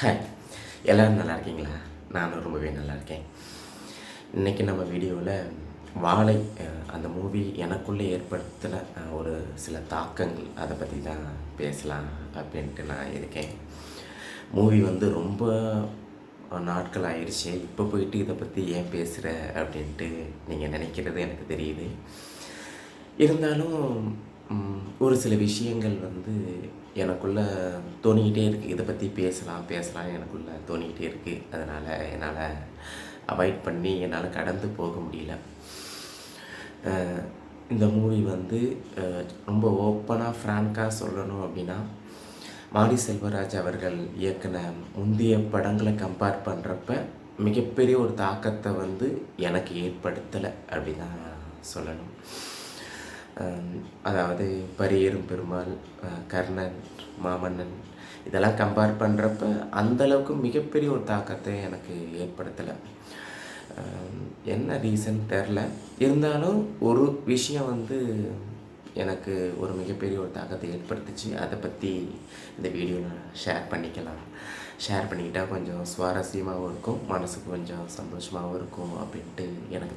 Hi எல்லோரும் நல்லா இருக்கீங்களா? நானும் ரொம்பவே நல்லா இருக்கேன். இன்றைக்கி நம்ம வீடியோவில் வாழை அந்த மூவி எனக்குள்ளே ஏற்படுத்தின ஒரு சில தாக்கங்கள் அதை பற்றி தான் பேசலாம் அப்படின்ட்டு நான் இருக்கேன். மூவி வந்து ரொம்ப நாட்கள் ஆயிடுச்சு இப்போ போயிட்டு இதை பற்றி ஏன் பேசுகிற அப்படின்ட்டு நீங்கள் நினைக்கிறது எனக்கு தெரியுது. இருந்தாலும் ஒரு சில விஷயங்கள் வந்து எனக்குள்ளே தோணிக்கிட்டே இருக்குது இதை பற்றி பேசலாம் பேசலாம் எனக்குள்ளே தோணிக்கிட்டே இருக்குது அதனால் என்னால் அவாய்ட் பண்ணி என்னால் கடந்து போக முடியல. இந்த மூவி வந்து ரொம்ப ஓப்பனாக ஃப்ராங்காக சொல்லணும் அப்படின்னா மாரி செல்வராஜ் அவர்கள் இயக்குன முந்தைய படங்களை கம்பேர் பண்ணுறப்ப மிகப்பெரிய ஒரு தாக்கத்தை வந்து எனக்கு ஏற்படுத்தலை அப்படி தான் சொல்லணும். அதாவது பரியேறும் பெருமாள் கர்ணன் மாமன்னன் இதெல்லாம் கம்பேர் பண்ணுறப்ப அந்தளவுக்கு மிகப்பெரிய ஒரு தாக்கத்தை எனக்கு ஏற்படுத்தலை. என்ன ரீசன் தெரில. இருந்தாலும் ஒரு விஷயம் வந்து எனக்கு ஒரு மிகப்பெரிய ஒரு தாக்கத்தை ஏற்படுத்துச்சு. அதை பற்றி இந்த வீடியோவில் ஷேர் பண்ணிக்கலாம். ஷேர் பண்ணிக்கிட்டால் கொஞ்சம் சுவாரஸ்யமாகவும் இருக்கும் மனசுக்கு கொஞ்சம் சந்தோஷமாகவும் இருக்கும் அப்படின்ட்டு எனக்கு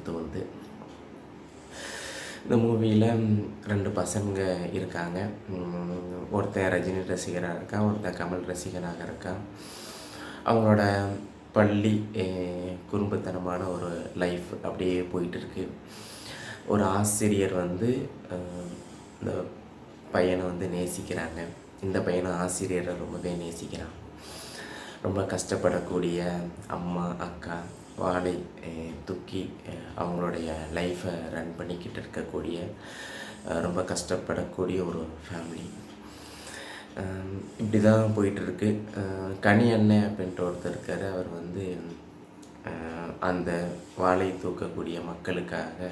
இந்த மூவியில் ரெண்டு பசங்க இருக்காங்க. ஒருத்தன் ரஜினி ரசிகராக இருக்கான் ஒருத்தன் கமல் ரசிகனாக இருக்கான் அவங்களோட பள்ளி குறும்புத்தனமான ஒரு லைஃப் அப்படியே போயிட்டுருக்கு. ஒரு ஆசிரியர் வந்து இந்த பையனை வந்து நேசிக்கிறாங்க. இந்த பையனை ஆசிரியரை ரொம்பவே நேசிக்கிறான். ரொம்ப கஷ்டப்படக்கூடிய அம்மா அக்கா வாழை தூக்கி அவங்களுடைய லைஃப்பை ரன் பண்ணிக்கிட்டு இருக்கக்கூடிய ரொம்ப கஷ்டப்படக்கூடிய ஒரு ஃபேமிலி இப்படி தான் போயிட்டுருக்கு. கனி அண்ணன் அப்படின்ட்டு ஒருத்தர் இருக்கார். அவர் வந்து அந்த வாழை தூக்கக்கூடிய மக்களுக்காக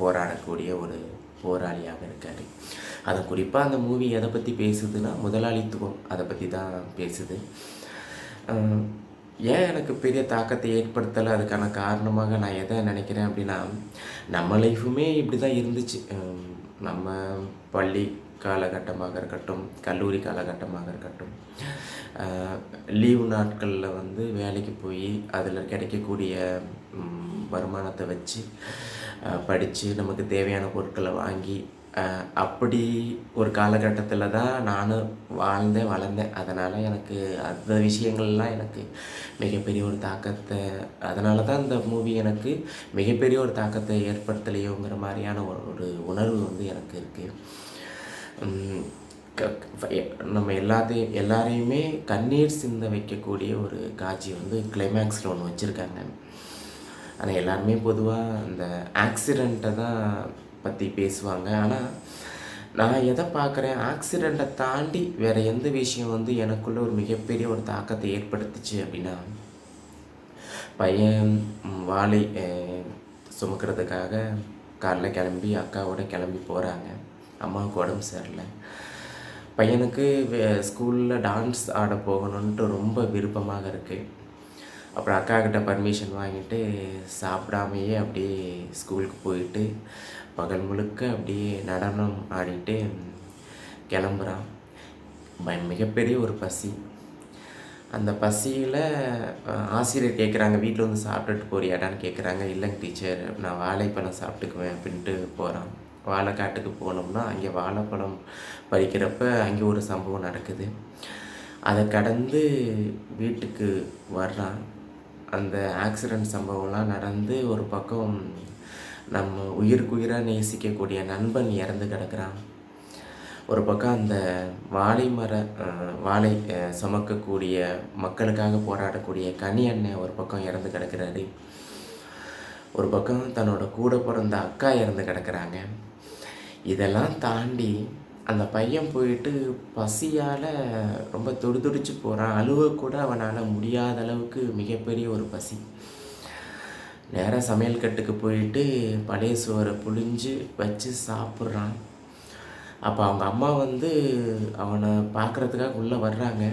போராடக்கூடிய ஒரு போராளியாக இருக்கார். அதை குறிப்பாக அந்த மூவி எதை பற்றி பேசுதுன்னா முதலாளித்துவம் அதை பற்றி தான் பேசுது. ஏன் எனக்கு பெரிய தாக்கத்தை ஏற்படுத்தலை? அதுக்கான காரணமாக நான் எதை நினைக்கிறேன் அப்படின்னா நம்ம லைஃபுமே இப்படி தான் இருந்துச்சு நம்ம பள்ளி காலகட்டமாக இருக்கட்டும் கல்லூரி காலகட்டமாக இருக்கட்டும் லீவு நாட்களில் வந்து வேலைக்கு போய் அதில் கிடைக்கக்கூடிய வருமானத்தை வச்சு படித்து நமக்கு தேவையான பொருட்களை வாங்கி அப்படி ஒரு காலகட்டத்தில் தான் நானும் வாழ்ந்தேன் வளர்ந்தேன். அதனால் எனக்கு அந்த விஷயங்கள்லாம் எனக்கு மிகப்பெரிய ஒரு தாக்கத்தை அதனால தான் இந்த மூவி எனக்கு மிகப்பெரிய ஒரு தாக்கத்தை ஏற்படுத்தலையோங்கிற மாதிரியான ஒரு ஒரு உணர்வு வந்து எனக்கு இருக்குது க- நம்ம எல்லாத்தையும் எல்லாரையுமே கண்ணீர் சிந்த வைக்கக்கூடிய ஒரு காட்சி வந்து கிளைமேக்ஸில் ஒன்று வச்சுருக்காங்க. ஆனால் எல்லாருமே பொதுவாக அந்த ஆக்சிடெண்ட்டை தான் பற்றி பேசுவாங்க. ஆனால் நான் எதை பார்க்குறேன் ஆக்சிடெண்ட்டை தாண்டி வேறு எந்த விஷயம் வந்து எனக்குள்ளே ஒரு மிகப்பெரிய ஒரு தாக்கத்தை ஏற்படுத்துச்சு அப்படின்னா பையன் வாழை வாளை சுமக்கிறதுக்காக காலைல கிளம்பி அக்காவோட கிளம்பி போகிறாங்க அம்மாவுக்கு உடம்பு சரியில்லை. பையனுக்கு ஸ்கூலில் டான்ஸ் ஆட போகணுன்ட்டு ரொம்ப விருப்பமாக இருக்குது அப்புறம் அக்கா கிட்ட பர்மிஷன் வாங்கிட்டு சாப்பிடாமையே அப்படியே ஸ்கூலுக்கு போயிட்டு பகல் முழுக்க அப்படியே நடனம் ஆடிட்டு கிளம்புறான். மிகப்பெரிய ஒரு பசி. அந்த பசியில் ஆசிரியர் கேட்குறாங்க வீட்டில் வந்து சாப்பிட்டுட்டு போறியாடான்னு கேட்குறாங்க இல்லைங்க டீச்சர் நான் வாழைப்பழம் சாப்பிட்டுக்குவேன் அப்படின்ட்டு போகிறான் வாழைக்காட்டுக்கு போனோம்னா அங்கே வாழைப்பழம் பறிக்கிறப்ப அங்கே ஒரு சம்பவம் நடக்குது. அதை கடந்து வீட்டுக்கு வர்றான். அந்த ஆக்சிடெண்ட் சம்பவம்லாம் நடந்து ஒரு பக்கம் நம்ம உயிருக்கு உயிராக நேசிக்கக்கூடிய நண்பன் இறந்து கிடக்கிறான். ஒரு பக்கம் அந்த வாழை மர வாழை சுமக்கக்கூடிய மக்களுக்காக போராடக்கூடிய கனி அண்ணன் ஒரு பக்கம் இறந்து கிடக்கிறாரு. ஒரு பக்கம் தன்னோட கூட பிறந்த அக்கா இறந்து கிடக்கிறாங்க. இதெல்லாம் தாண்டி அந்த பையன் போயிட்டு பசியால் ரொம்ப துடிதுடிச்சு போகிறான் அழுவ கூட அவனால் முடியாத அளவுக்கு மிகப்பெரிய ஒரு பசி. நேராக சமையல் கட்டுக்கு போயிட்டு பழைய சுவரை புழிஞ்சு வச்சு சாப்பிட்றான். அப்போ அவங்க அம்மா வந்து அவனை பார்க்குறதுக்காக உள்ளே வர்றாங்க.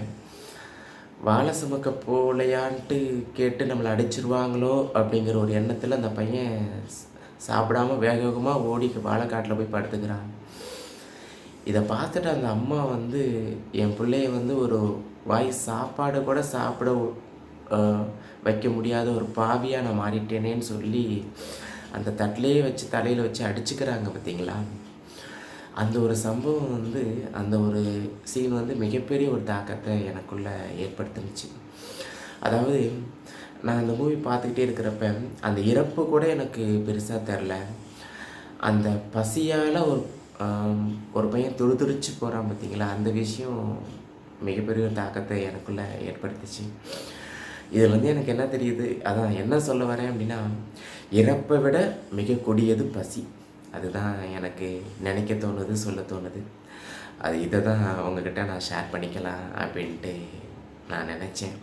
வாழை சுமக்க போகலையான்ட்டு கேட்டு நம்மளை அடிச்சிருவாங்களோ அப்படிங்கிற ஒரு எண்ணத்தில் அந்த பையன் சாப்பிடாமல் சாப்பிடாம வேக வேகமாக ஓடி வாழைக்காட்டில் போய் படுத்துக்கிறான். இதை பார்த்துட்டு அந்த அம்மா வந்து என் பிள்ளைய வந்து ஒரு வாய் சாப்பாடு கூட சாப்பிட வைக்க முடியாத ஒரு பாவியாக நான் மாறிட்டேனேன்னு சொல்லி அந்த தட்டிலேயே வச்சு தலையில் வச்சு அடிச்சுக்கிறாங்க பார்த்தீங்களா? அந்த ஒரு சம்பவம் வந்து அந்த ஒரு சீன் வந்து மிகப்பெரிய ஒரு தாக்கத்தை எனக்குள்ளே ஏற்படுத்துனுச்சு. அதாவது நான் அந்த மூவி பார்த்துக்கிட்டே இருக்கிறப்ப அந்த இறப்பு கூட எனக்கு பெருசாக தெரில. அந்த பசியால் ஒரு ஒரு பையன் துடிதுடிச்சு போகிறான் பார்த்தீங்களா? அந்த விஷயம் மிகப்பெரிய தாக்கத்தை எனக்குள்ளே ஏற்படுத்திச்சு. இதில் வந்து எனக்கு என்ன தெரியுது? அதான் என்ன சொல்ல வரேன் அப்படின்னா இறப்பை விட மிக கொடியது பசி. அதுதான் எனக்கு நினைக்க தோணுது சொல்ல தோணுது. அது இதை தான் அவங்கக்கிட்ட நான் ஷேர் பண்ணிக்கலாம் அப்படின்ட்டு நான் நினச்சேன்.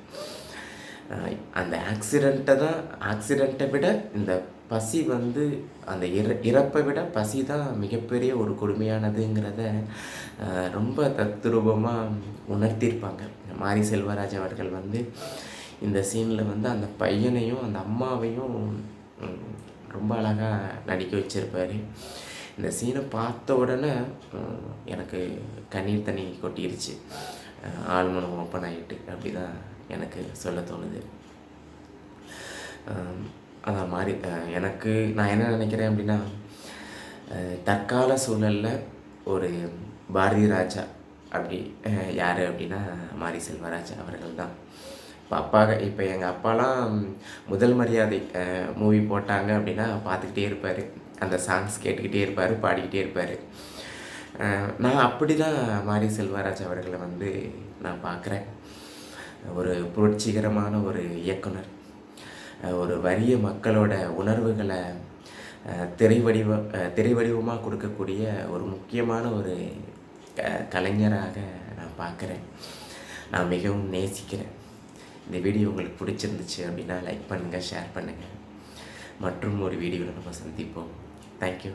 அந்த ஆக்சிடெண்ட்டை தான் ஆக்சிடெண்ட்டை விட இந்த பசி வந்து அந்த இற இறப்பை விட பசி தான் மிகப்பெரிய ஒரு கொடுமையானதுங்கிறத ரொம்ப தத்ரூபமாக உணர்த்தியிருப்பாங்க. மாரி செல்வராஜ் அவர்கள் வந்து இந்த சீனில் வந்து அந்த பையனையும் அந்த அம்மாவையும் ரொம்ப அழகாக நடிக்க வச்சுருப்பார். இந்த சீனை பார்த்த உடனே எனக்கு கண்ணீர் தண்ணி கொட்டிருச்சு. ஆழ்மனம் ஓப்பன் ஆகிட்டு அப்படி தான் எனக்கு சொல்ல தோணுது. அஹ் அதான் மாதிரி எனக்கு நான் என்ன நினைக்கிறேன் அப்படின்னா தற்கால சூழலில் ஒரு பாரதி ராஜா அப்படி யார் அப்படின்னா மாரி செல்வராஜ் அவர்கள் தான் இப்போ அப்பா இப்போ எங்கள் அப்பாலாம் முதல் மரியாதை மூவி போட்டாங்க அப்படின்னா பார்த்துக்கிட்டே இருப்பார். அந்த சாங்ஸ் கேட்டுக்கிட்டே இருப்பார் பாடிக்கிட்டே இருப்பார். நான் அப்படி தான் மாரி செல்வராஜ் அவர்களை வந்து நான் பார்க்குறேன். ஒரு புரட்சிகரமான ஒரு இயக்குனர். ஒரு வறிய மக்களோட உணர்வுகளை அஹ் திரை திரை வடிவமாக கொடுக்கக்கூடிய ஒரு முக்கியமான ஒரு க கலைஞராக நான் பார்க்குறேன். நான் மிகவும் நேசிக்கிறேன். இந்த வீடியோ உங்களுக்கு பிடிச்சிருந்துச்சு அப்படின்னா லைக் பண்ணுங்கள் ஷேர் பண்ணுங்கள் மற்றும் ஒரு வீடியோவில் நம்ம சந்திப்போம். தேங்க்யூ